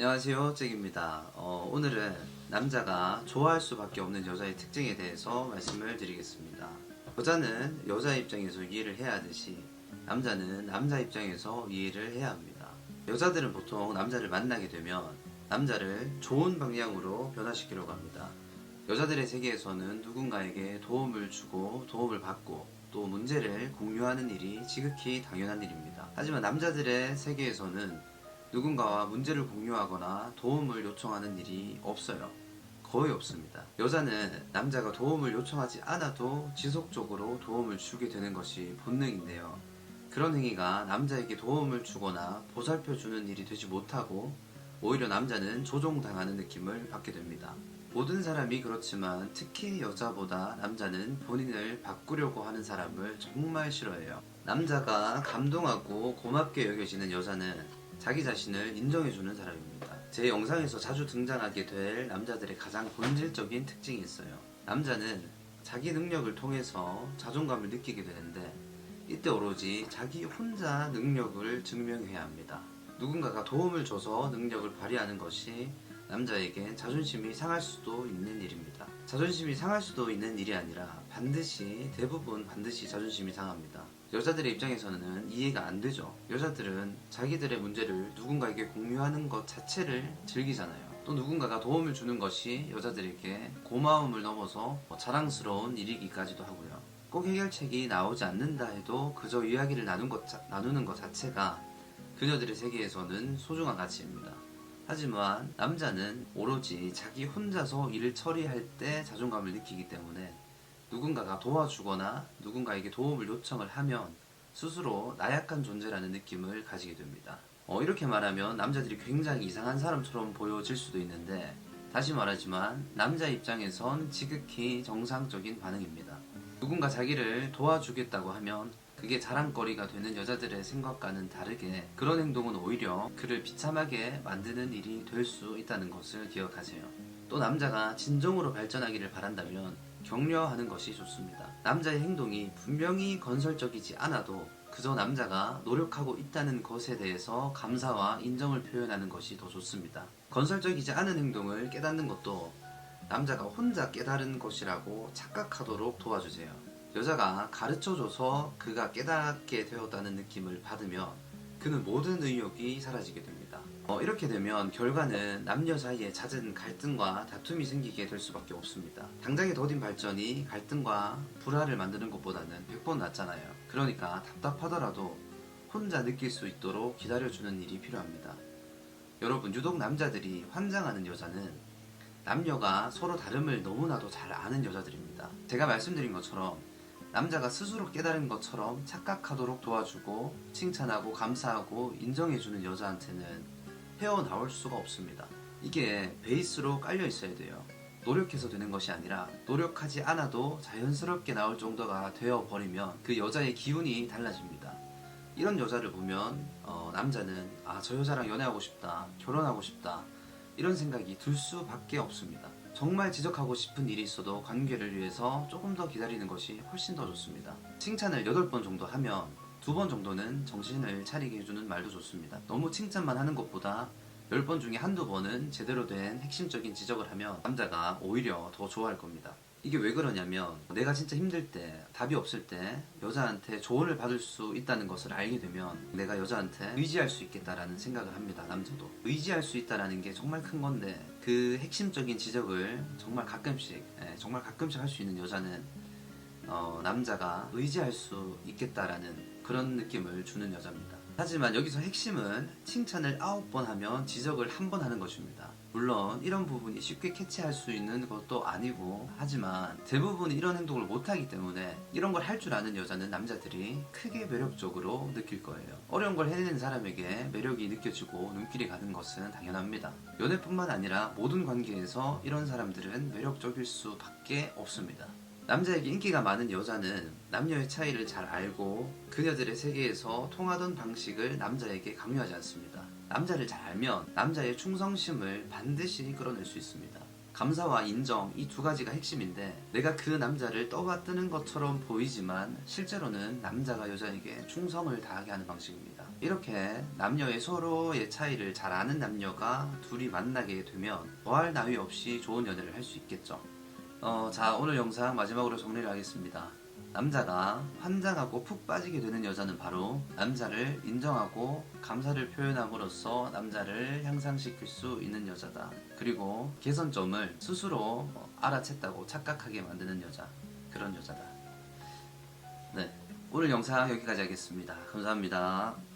안녕하세요 잭입니다. 어, 오늘은 남자가 좋아할 수밖에 없는 여자의 특징에 대해서 말씀을 드리겠습니다. 여자는 여자 입장에서 이해를 해야 하듯이 남자는 남자 입장에서 이해를 해야 합니다. 여자들은 보통 남자를 만나게 되면 남자를 좋은 방향으로 변화시키려고 합니다. 여자들의 세계에서는 누군가에게 도움을 주고 도움을 받고 또 문제를 공유하는 일이 지극히 당연한 일입니다. 하지만 남자들의 세계에서는 누군가와 문제를 공유하거나 도움을 요청하는 일이 없어요. 거의 없습니다. 여자는 남자가 도움을 요청하지 않아도 지속적으로 도움을 주게 되는 것이 본능인데요. 그런 행위가 남자에게 도움을 주거나 보살펴 주는 일이 되지 못하고 오히려 남자는 조종당하는 느낌을 받게 됩니다. 모든 사람이 그렇지만 특히 여자보다 남자는 본인을 바꾸려고 하는 사람을 정말 싫어해요. 남자가 감동하고 고맙게 여겨지는 여자는 자기 자신을 인정해주는 사람입니다. 제 영상에서 자주 등장하게 될 남자들의 가장 본질적인 특징이 있어요. 남자는 자기 능력을 통해서 자존감을 느끼게 되는데 이때 오로지 자기 혼자 능력을 증명해야 합니다. 누군가가 도움을 줘서 능력을 발휘하는 것이 남자에겐 자존심이 상할 수도 있는 일입니다. 자존심이 상할 수도 있는 일이 아니라 반드시 대부분 반드시 자존심이 상합니다. 여자들의 입장에서는 이해가 안 되죠. 여자들은 자기들의 문제를 누군가에게 공유하는 것 자체를 즐기잖아요. 또 누군가가 도움을 주는 것이 여자들에게 고마움을 넘어서 뭐 자랑스러운 일이기까지도 하고요. 꼭 해결책이 나오지 않는다 해도 그저 이야기를 나눈 것 자- 나누는 것 자체가 그녀들의 세계에서는 소중한 가치입니다. 하지만 남자는 오로지 자기 혼자서 일을 처리할 때 자존감을 느끼기 때문에 누군가가 도와주거나 누군가에게 도움을 요청을 하면 스스로 나약한 존재라는 느낌을 가지게 됩니다. 어, 이렇게 말하면 남자들이 굉장히 이상한 사람처럼 보여질 수도 있는데 다시 말하지만 남자 입장에선 지극히 정상적인 반응입니다. 누군가 자기를 도와주겠다고 하면 그게 자랑거리가 되는 여자들의 생각과는 다르게 그런 행동은 오히려 그를 비참하게 만드는 일이 될 수 있다는 것을 기억하세요. 또 남자가 진정으로 발전하기를 바란다면 격려하는 것이 좋습니다. 남자의 행동이 분명히 건설적이지 않아도 그저 남자가 노력하고 있다는 것에 대해서 감사와 인정을 표현하는 것이 더 좋습니다. 건설적이지 않은 행동을 깨닫는 것도 남자가 혼자 깨달은 것이라고 착각하도록 도와주세요. 여자가 가르쳐줘서 그가 깨닫게 되었다는 느낌을 받으면 그는 모든 의욕이 사라지게 됩니다. 어, 이렇게 되면 결과는 남녀 사이에 잦은 갈등과 다툼이 생기게 될 수밖에 없습니다. 당장의 더딘 발전이 갈등과 불화를 만드는 것보다는 100번 낫잖아요. 그러니까 답답하더라도 혼자 느낄 수 있도록 기다려주는 일이 필요합니다. 여러분, 유독 남자들이 환장하는 여자는 남녀가 서로 다름을 너무나도 잘 아는 여자들입니다. 제가 말씀드린 것처럼 남자가 스스로 깨달은 것처럼 착각하도록 도와주고 칭찬하고 감사하고 인정해주는 여자한테는 헤어나올 수가 없습니다. 이게 베이스로 깔려 있어야 돼요. 노력해서 되는 것이 아니라 노력하지 않아도 자연스럽게 나올 정도가 되어 버리면 그 여자의 기운이 달라집니다. 이런 여자를 보면 어, 남자는 아 저 여자랑 연애하고 싶다 결혼하고 싶다 이런 생각이 들 수밖에 없습니다. 정말 지적하고 싶은 일이 있어도 관계를 위해서 조금 더 기다리는 것이 훨씬 더 좋습니다. 칭찬을 8번 정도 하면 두 번 정도는 정신을 차리게 해주는 말도 좋습니다. 너무 칭찬만 하는 것보다 10번 중에 한두 번은 제대로 된 핵심적인 지적을 하면 남자가 오히려 더 좋아할 겁니다. 이게 왜 그러냐면 내가 진짜 힘들 때 답이 없을 때 여자한테 조언을 받을 수 있다는 것을 알게 되면 내가 여자한테 의지할 수 있겠다라는 생각을 합니다 남자도 의지할 수 있다라는 게 정말 큰 건데 그 핵심적인 지적을 정말 가끔씩 예, 정말 가끔씩 할 수 있는 여자는 어, 남자가 의지할 수 있겠다라는 그런 느낌을 주는 여자입니다. 하지만 여기서 핵심은 칭찬을 아홉 번 하면 지적을 한 번 하는 것입니다. 물론 이런 부분이 쉽게 캐치할 수 있는 것도 아니고 하지만 대부분 이런 행동을 못하기 때문에 이런 걸 할 줄 아는 여자는 남자들이 크게 매력적으로 느낄 거예요. 어려운 걸 해내는 사람에게 매력이 느껴지고 눈길이 가는 것은 당연합니다. 연애뿐만 아니라 모든 관계에서 이런 사람들은 매력적일 수밖에 없습니다. 남자에게 인기가 많은 여자는 남녀의 차이를 잘 알고 그녀들의 세계에서 통하던 방식을 남자에게 강요하지 않습니다. 남자를 잘 알면 남자의 충성심을 반드시 끌어낼 수 있습니다. 감사와 인정 이 두 가지가 핵심인데 내가 그 남자를 떠받드는 것처럼 보이지만 실제로는 남자가 여자에게 충성을 다하게 하는 방식입니다. 이렇게 남녀의 서로의 차이를 잘 아는 남녀가 둘이 만나게 되면 더할 나위 없이 좋은 연애를 할 수 있겠죠. 어, 자, 오늘 영상 마지막으로 정리를 하겠습니다. 남자가 환장하고 푹 빠지게 되는 여자는 바로 남자를 인정하고 감사를 표현함으로써 남자를 향상시킬 수 있는 여자다. 그리고 개선점을 스스로 알아챘다고 착각하게 만드는 여자. 그런 여자다. 네. 오늘 영상 여기까지 하겠습니다. 감사합니다.